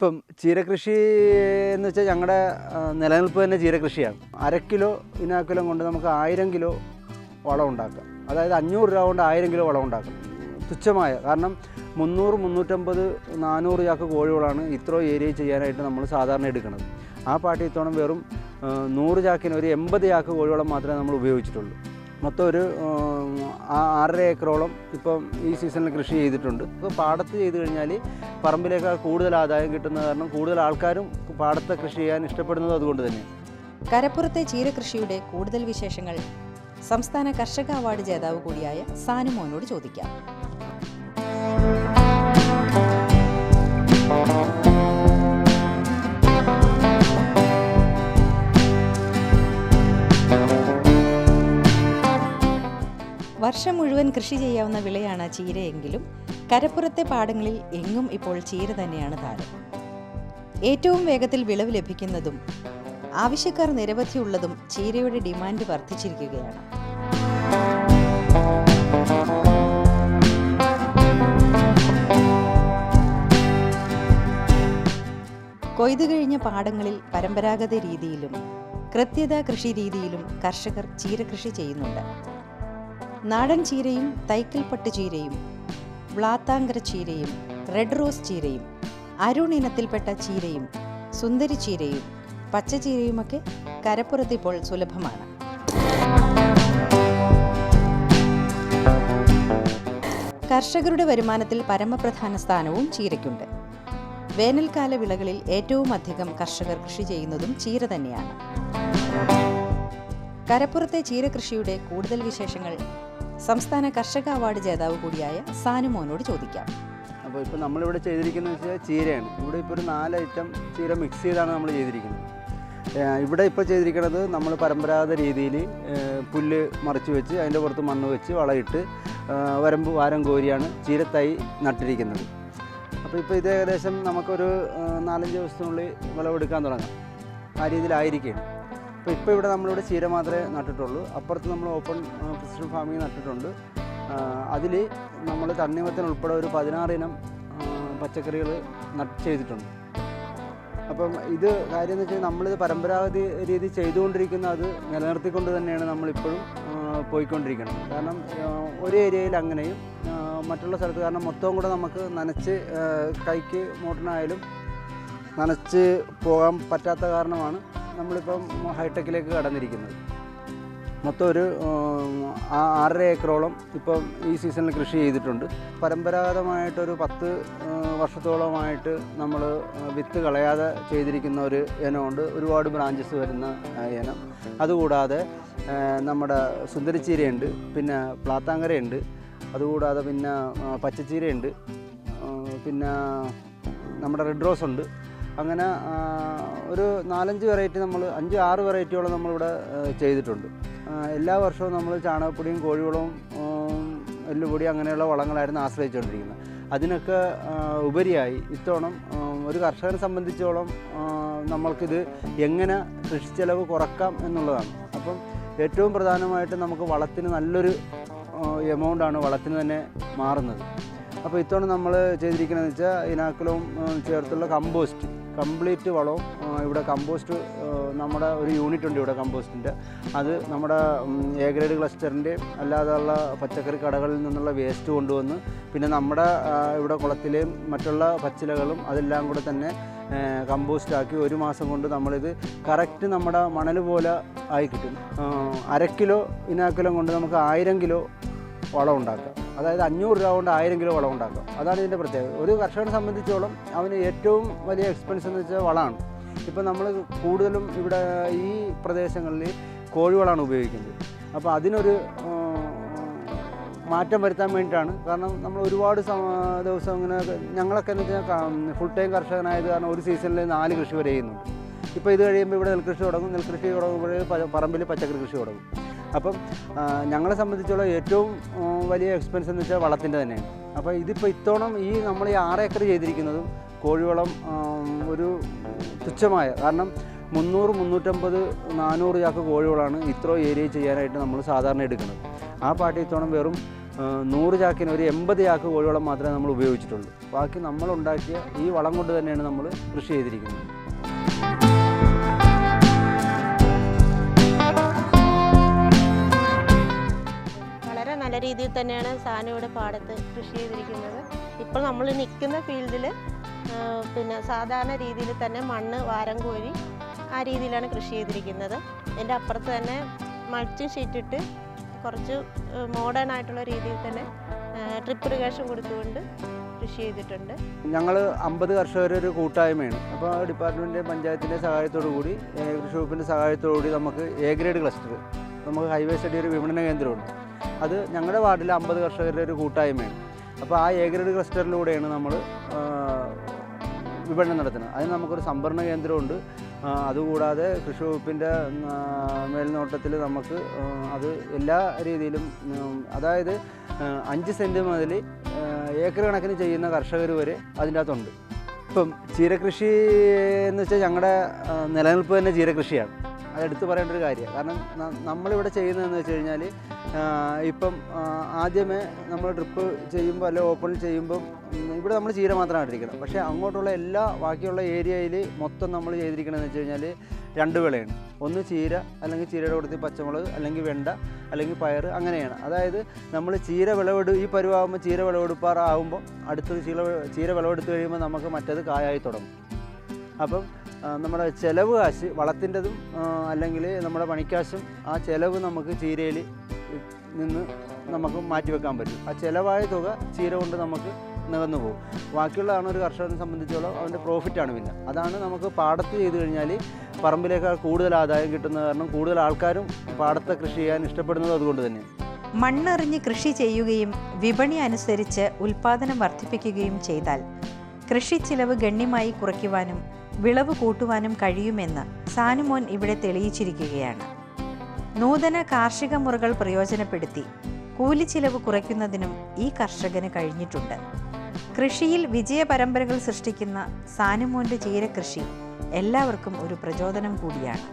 ഇപ്പം ചീരകൃഷി എന്ന് വെച്ചാൽ ഞങ്ങളുടെ നിലനിൽപ്പ് തന്നെ ചീരകൃഷിയാണ്. അര കിലോ ഇനാക്കുലം കൊണ്ട് നമുക്ക് ആയിരം കിലോ വളം ഉണ്ടാക്കാം. അതായത് അഞ്ഞൂറ് രൂപ കൊണ്ട് ആയിരം കിലോ വളം ഉണ്ടാക്കാം. തുച്ഛമായ കാരണം മുന്നൂറ് മുന്നൂറ്റമ്പത് നാനൂറ് ചാക്ക് കോഴികളാണ് ഇത്ര ഏരിയ ചെയ്യാനായിട്ട് നമ്മൾ സാധാരണ എടുക്കുന്നത്. ആ പാട്ടി ഇത്തോണം വെറും നൂറ് ചാക്കിന് ഒരു എൺപത് ചാക്ക് കോഴിവളം മാത്രമേ നമ്മൾ ഉപയോഗിച്ചിട്ടുള്ളൂ. മൊത്തം ഒരു ആറര ഏക്കറോളം ഇപ്പം ഈ സീസണിൽ കൃഷി ചെയ്തിട്ടുണ്ട്. ഇപ്പോൾ പാടത്ത് ചെയ്ത് കഴിഞ്ഞാൽ പറമ്പിലേക്കാൾ കൂടുതൽ ആദായം കിട്ടുന്ന കാരണം കൂടുതൽ ആൾക്കാരും പാടത്തെ കൃഷി ചെയ്യാൻ ഇഷ്ടപ്പെടുന്നത് അതുകൊണ്ട് തന്നെ. കരപ്പുറത്തെ ചീരകൃഷിയുടെ കൂടുതൽ വിശേഷങ്ങൾ സംസ്ഥാന കർഷക അവാർഡ് ജേതാവ് കൂടിയായ സാനുമോനോട് ചോദിക്കാം. വർഷം മുഴുവൻ കൃഷി ചെയ്യാവുന്ന വിളയാണ് ചീരയെങ്കിലും കരപ്പുറത്തെ പാടങ്ങളിൽ എങ്ങും ഇപ്പോൾ ചീര തന്നെയാണ് താരം. ഏറ്റവും വേഗത്തിൽ വിളവ് ലഭിക്കുന്നതും ആവശ്യക്കാർ നിരവധിയുള്ളതും ചീരയുടെ ഡിമാൻഡ് വർദ്ധിച്ചിരിക്കുകയാണ്. കൊയ്തു കഴിഞ്ഞ പാടങ്ങളിൽ പരമ്പരാഗത രീതിയിലും കൃത്യത കൃഷി രീതിയിലും കർഷകർ ചീര കൃഷി ചെയ്യുന്നുണ്ട്. നാടൻ ചീരയും തൈക്കൽപ്പട്ട് ചീരയും വ്ളാത്താങ്കര ചീരയും റെഡ് റോസ് ചീരയും അരുൺ ഇനത്തിൽപ്പെട്ട ചീരയും സുന്ദരി ചീരയും കരപ്പുറത്ത് ഇപ്പോൾ സുലഭമാണ്. കർഷകരുടെ വരുമാനത്തിൽ പരമപ്രധാന സ്ഥാനവും ചീരയ്ക്കുണ്ട്. വേനൽക്കാല വിളകളിൽ ഏറ്റവും അധികം കർഷകർ കൃഷി ചെയ്യുന്നതും ചീര തന്നെയാണ്. കരപ്പുറത്തെ ചീരകൃഷിയുടെ കൂടുതൽ വിശേഷങ്ങൾ സംസ്ഥാന കർഷക അവാർഡ് ജേതാവ് കൂടിയായ സാനുമോനോട് ചോദിക്കാം. അപ്പോൾ ഇപ്പോൾ നമ്മളിവിടെ ചെയ്തിരിക്കുന്നത് വെച്ചാൽ ചീരയാണ്. ഇവിടെ ഇപ്പോൾ ഒരു നാല് ഐറ്റം ചീര മിക്സ് ചെയ്താണ് നമ്മൾ ചെയ്തിരിക്കുന്നത്. ഇവിടെ ഇപ്പോൾ ചെയ്തിരിക്കുന്നത് നമ്മൾ പരമ്പരാഗത രീതിയിൽ പുല്ല് മറിച്ച് വെച്ച് അതിന്റെ പുറത്ത് മണ്ണ് വെച്ച് വളയിട്ട് വരമ്പ് വാരം കോരിയാണ് ചീരത്തൈ നട്ടിരിക്കുന്നത്. അപ്പോൾ ഇപ്പോൾ ഇത് ഏകദേശം നമുക്കൊരു നാലഞ്ച് ദിവസത്തിനുള്ളിൽ വിളവെടുക്കാൻ തുടങ്ങാം. ആ രീതിയിലായിരിക്കുകയാണ്. അപ്പോൾ ഇപ്പോൾ ഇവിടെ നമ്മളിവിടെ ചീര മാത്രമേ നട്ടിട്ടുള്ളൂ. അപ്പുറത്ത് നമ്മൾ ഓപ്പൺ ക്രിസ്റ്റൽ ഫാമിംഗ് നട്ടിട്ടുണ്ട്. അതിൽ നമ്മൾ തണ്ണിമത്തൻ ഉൾപ്പെടെ ഒരു പതിനാറ് ഇനം പച്ചക്കറികൾ നട്ട് ചെയ്തിട്ടുണ്ട്. അപ്പം ഇത് കാര്യം എന്ന് വെച്ചാൽ നമ്മളിത് പരമ്പരാഗത രീതി ചെയ്തുകൊണ്ടിരിക്കുന്ന അത് നിലനിർത്തിക്കൊണ്ട് തന്നെയാണ് നമ്മളിപ്പോഴും പോയിക്കൊണ്ടിരിക്കണം കാരണം ഒരു ഏരിയയിൽ അങ്ങനെയും മറ്റുള്ള സ്ഥലത്ത് കാരണം മൊത്തവും കൂടെ നമുക്ക് നനച്ച് കൈക്ക് മോട്ടനായാലും നനച്ച് പോകാൻ പറ്റാത്ത കാരണമാണ് നമ്മളിപ്പം ഹൈടെക്കിലേക്ക് കടന്നിരിക്കുന്നത്. മൊത്തം ഒരു ആറര ഏക്കറോളം ഇപ്പം ഈ സീസണിൽ കൃഷി ചെയ്തിട്ടുണ്ട്. പരമ്പരാഗതമായിട്ടൊരു പത്ത് വർഷത്തോളമായിട്ട് നമ്മൾ വിത്ത് കളയാതെ ചെയ്തിരിക്കുന്ന ഒരു ഇനമുണ്ട്. ഒരുപാട് ബ്രാഞ്ചസ് വരുന്ന ഇനം. അതുകൂടാതെ നമ്മുടെ സുന്ദരിച്ചീരയുണ്ട് പിന്നെ പ്ലാത്താങ്കരയുണ്ട്. അതുകൂടാതെ പിന്നെ പച്ചച്ചീരയുണ്ട്. പിന്നെ നമ്മുടെ റെഡ് റോസ് ഉണ്ട് അങ്ങനെ ഒരു നാലഞ്ച് വെറൈറ്റി നമ്മൾ അഞ്ച് ആറ് വെറൈറ്റിയോളം നമ്മളിവിടെ ചെയ്തിട്ടുണ്ട്. എല്ലാ വർഷവും നമ്മൾ ചാണകപ്പൊടിയും കോഴിവളവും എല്ലുപൊടി അങ്ങനെയുള്ള വളങ്ങളായിരുന്നു ആശ്രയിച്ചുകൊണ്ടിരിക്കുന്നത് അതിനൊക്കെ ഉപരിയായി ഇത്തവണ ഒരു കർഷകനെ സംബന്ധിച്ചോളം നമ്മൾക്കിത് എങ്ങനെ കൃഷി ചെലവ് കുറക്കാം എന്നുള്ളതാണ്. അപ്പം ഏറ്റവും പ്രധാനമായിട്ട് നമുക്ക് വളത്തിന് നല്ലൊരു എമൗണ്ടാണ് വളത്തിന് തന്നെ മാറുന്നത്. അപ്പോൾ ഇത്തവണ നമ്മൾ ചെയ്തിരിക്കുന്നത് വെച്ചാൽ ഇനാക്കുലവും ചേർത്തുള്ള കമ്പോസ്റ്റ് കംപ്ലീറ്റ് വളവും ഇവിടെ കമ്പോസ്റ്റ് നമ്മുടെ ഒരു യൂണിറ്റ് ഉണ്ട് ഇവിടെ കമ്പോസ്റ്റിന്റെ. അത് നമ്മുടെ എ ഗ്രേഡ് ക്ലസ്റ്ററിന്റെ അല്ലാതെയുള്ള പച്ചക്കറി കടകളിൽ നിന്നുള്ള വേസ്റ്റ് കൊണ്ടുവന്ന് പിന്നെ നമ്മുടെ ഇവിടെ കുളത്തിലെയും മറ്റുള്ള പച്ചിലകളും അതെല്ലാം കൂടെ തന്നെ കമ്പോസ്റ്റാക്കി ഒരു മാസം കൊണ്ട് നമ്മളിത് കറക്റ്റ് നമ്മുടെ മണൽ പോലെ ആയി കിട്ടും. അരക്കിലോ അര കിലോ കൊണ്ട് നമുക്ക് ആയിരം കിലോ വളം ഉണ്ടാക്കാം. അതായത് അഞ്ഞൂറ് രൂപ കൊണ്ട് ആയിരം കിലോ വളം ഉണ്ടാക്കാം. അതാണ് ഇതിന്റെ പ്രത്യേകത. ഒരു കർഷകനെ സംബന്ധിച്ചോളം അവന് ഏറ്റവും വലിയ എക്സ്പെൻസ് എന്ന് വെച്ചാൽ വളമാണ്. ഇപ്പം നമ്മൾ കൂടുതലും ഇവിടെ ഈ പ്രദേശങ്ങളിൽ കോഴിവളമാണ് ഉപയോഗിക്കുന്നത്. അപ്പോൾ അതിനൊരു മാറ്റം വരുത്താൻ വേണ്ടിയിട്ടാണ്. കാരണം നമ്മൾ ഒരുപാട് ദിവസം ഇങ്ങനെ ഞങ്ങളൊക്കെ എന്ന് വെച്ചാൽ ഫുൾ ടൈം കർഷകനായത് കാരണം ഒരു സീസണിൽ നാല് കൃഷി വരെ ചെയ്യുന്നുണ്ട്. ഇപ്പോൾ ഇത് കഴിയുമ്പോൾ ഇവിടെ നെൽകൃഷി തുടങ്ങും. നെൽകൃഷി തുടങ്ങുമ്പോൾ പറമ്പിൽ പച്ചക്കറി കൃഷി തുടങ്ങും. അപ്പം ഞങ്ങളെ സംബന്ധിച്ചുള്ള ഏറ്റവും വലിയ എക്സ്പെൻസ് എന്ന് വെച്ചാൽ വളത്തിന്റെ തന്നെയാണ്. അപ്പോൾ ഇതിപ്പോൾ ഇത്തവണ ഈ നമ്മൾ ഈ ആറ് ഏക്കർ ചെയ്തിരിക്കുന്നതും കോഴിവളം ഒരു തുച്ഛമായ കാരണം മുന്നൂറ് മുന്നൂറ്റമ്പത് നാനൂറ് ചാക്ക് കോഴികളാണ് ഇത്ര ഏരിയ ചെയ്യാനായിട്ട് നമ്മൾ സാധാരണ എടുക്കുന്നത്. ആ പാട്ടി ഇത്തവണ വെറും നൂറ് ചാക്കിന് ഒരു എൺപത് ചാക്ക് കോഴിവളം മാത്രമേ നമ്മൾ ഉപയോഗിച്ചിട്ടുള്ളൂ. ബാക്കി നമ്മളുണ്ടാക്കിയ ഈ വളം കൊണ്ട് തന്നെയാണ് നമ്മൾ കൃഷി ചെയ്തിരിക്കുന്നത്. നല്ല രീതിയിൽ തന്നെയാണ് സാധനം ഇവിടെ പാടത്ത് കൃഷി ചെയ്തിരിക്കുന്നത്. ഇപ്പോൾ നമ്മൾ നിൽക്കുന്ന ഫീൽഡിൽ പിന്നെ സാധാരണ രീതിയിൽ തന്നെ മണ്ണ് വാരം കോരി ആ രീതിയിലാണ് കൃഷി ചെയ്തിരിക്കുന്നത്. എന്റെ അപ്പുറത്ത് തന്നെ മൾച്ചും ഷീറ്റിട്ട് കുറച്ച് മോഡേൺ ആയിട്ടുള്ള രീതിയിൽ തന്നെ ട്രിപ്പ് ഇറിഗേഷൻ കൊടുത്തുകൊണ്ട് കൃഷി ചെയ്തിട്ടുണ്ട്. ഞങ്ങൾ അമ്പത് കർഷകരൊരു കൂട്ടായ്മയാണ്. അപ്പോൾ ഡിപ്പാർട്ട്മെന്റ് പഞ്ചായത്തിന്റെ സഹായത്തോടു കൂടി കൃഷി വകുപ്പിന്റെ സഹായത്തോടു കൂടി നമുക്ക് എ ഗ്രേഡ് ക്ലസ്റ്റർ നമുക്ക് ഹൈവേ സ്റ്റഡി ഒരു വിപണന കേന്ദ്രമുണ്ട് അത് ഞങ്ങളുടെ വാർഡിലെ അമ്പത് കർഷകരുടെ ഒരു കൂട്ടായ്മയാണ്. അപ്പോൾ ആ എ ക്ലസ്റ്ററിലൂടെയാണ് നമ്മൾ വിപണനം നടത്തുന്നത്. അതിന് നമുക്കൊരു സംഭരണ കേന്ദ്രമുണ്ട്. അതുകൂടാതെ കൃഷി വകുപ്പിന്റെ മേൽനോട്ടത്തിൽ നമുക്ക് അത് എല്ലാ രീതിയിലും അതായത് അഞ്ച് സെന്റ് മുതൽ ഏക്കർ കണക്കിന് ചെയ്യുന്ന കർഷകർ വരെ അതിന്റെ അകത്തുണ്ട് ഇപ്പം ചീരകൃഷി എന്ന് വെച്ചാൽ ഞങ്ങളുടെ നിലനിൽപ്പ് തന്നെ ചീരകൃഷിയാണ്. അത് എടുത്തു പറയേണ്ട ഒരു കാര്യമാണ് കാരണം നമ്മളിവിടെ ചെയ്യുന്നതെന്ന് വെച്ച് കഴിഞ്ഞാൽ ഇപ്പം ആദ്യമേ നമ്മൾ ട്രിപ്പ് ചെയ്യുമ്പോൾ അല്ലെങ്കിൽ ഓപ്പൺ ചെയ്യുമ്പം ഇവിടെ നമ്മൾ ചീര മാത്രമാണ് ഇട്ടിരിക്കുന്നത്. പക്ഷേ അങ്ങോട്ടുള്ള എല്ലാ ബാക്കിയുള്ള ഏരിയയിൽ മൊത്തം നമ്മൾ ചെയ്തിരിക്കണമെന്ന് വെച്ച് കഴിഞ്ഞാൽ രണ്ട് വിളയാണ്. ഒന്ന് ചീര അല്ലെങ്കിൽ ചീരയുടെ കൂട്ടത്തിൽ പച്ചമുളക് അല്ലെങ്കിൽ വെണ്ട അല്ലെങ്കിൽ പയർ അങ്ങനെയാണ്. അതായത് നമ്മൾ ചീര വിളവെടു ഈ പരുവാകുമ്പോൾ ചീര വിളവെടുപ്പാറാകുമ്പോൾ അടുത്തത് ചീര ചീര വിളവെടുത്ത് കഴിയുമ്പോൾ നമുക്ക് മറ്റത് കായായി തുടങ്ങും. അപ്പം നമ്മുടെ ചിലവ് കാശ് വളത്തിന്റെതും അല്ലെങ്കിൽ നമ്മുടെ പണിക്കാശും ആ ചിലവ് നമുക്ക് ചീരയിൽ നിന്ന് നമുക്ക് മാറ്റിവെക്കാൻ പറ്റും. ആ ചിലവായ തുക ചീര കൊണ്ട് നമുക്ക് നികന്നു പോകും. ബാക്കിയുള്ളതാണ് ഒരു കർഷകനെ സംബന്ധിച്ചോളം അവന്റെ പ്രോഫിറ്റാണ് പിന്നെ. അതാണ് നമുക്ക് പാടത്ത് ചെയ്ത് കഴിഞ്ഞാൽ പറമ്പിലേക്കാൾ കൂടുതൽ ആദായം കിട്ടുന്ന കാരണം കൂടുതൽ ആൾക്കാരും പാടത്തെ കൃഷി ചെയ്യാൻ ഇഷ്ടപ്പെടുന്നത് അതുകൊണ്ട് തന്നെയാണ് മണ്ണെറിഞ്ഞ് കൃഷി ചെയ്യുകയും വിപണി അനുസരിച്ച് ഉൽപാദനം വർദ്ധിപ്പിക്കുകയും ചെയ്താൽ കൃഷി ചിലവ് ഗണ്യമായി കുറയ്ക്കുവാനും വിളവ് കൂട്ടുവാനും കഴിയുമെന്ന് സാനുമോൻ ഇവിടെ തെളിയിച്ചിരിക്കുകയാണ്. നൂതന കാർഷിക മുറകൾ പ്രയോജനപ്പെടുത്തി കൂലി കൂലിച്ചിലവ് കുറയ്ക്കുന്നതിനും ഈ കർഷകന് കഴിഞ്ഞിട്ടുണ്ട്. കൃഷിയിൽ വിജയ പരമ്പരകൾ സൃഷ്ടിക്കുന്ന സാനുമോന്റെ ചീരകൃഷി എല്ലാവർക്കും ഒരു പ്രചോദനം കൂടിയാണ്.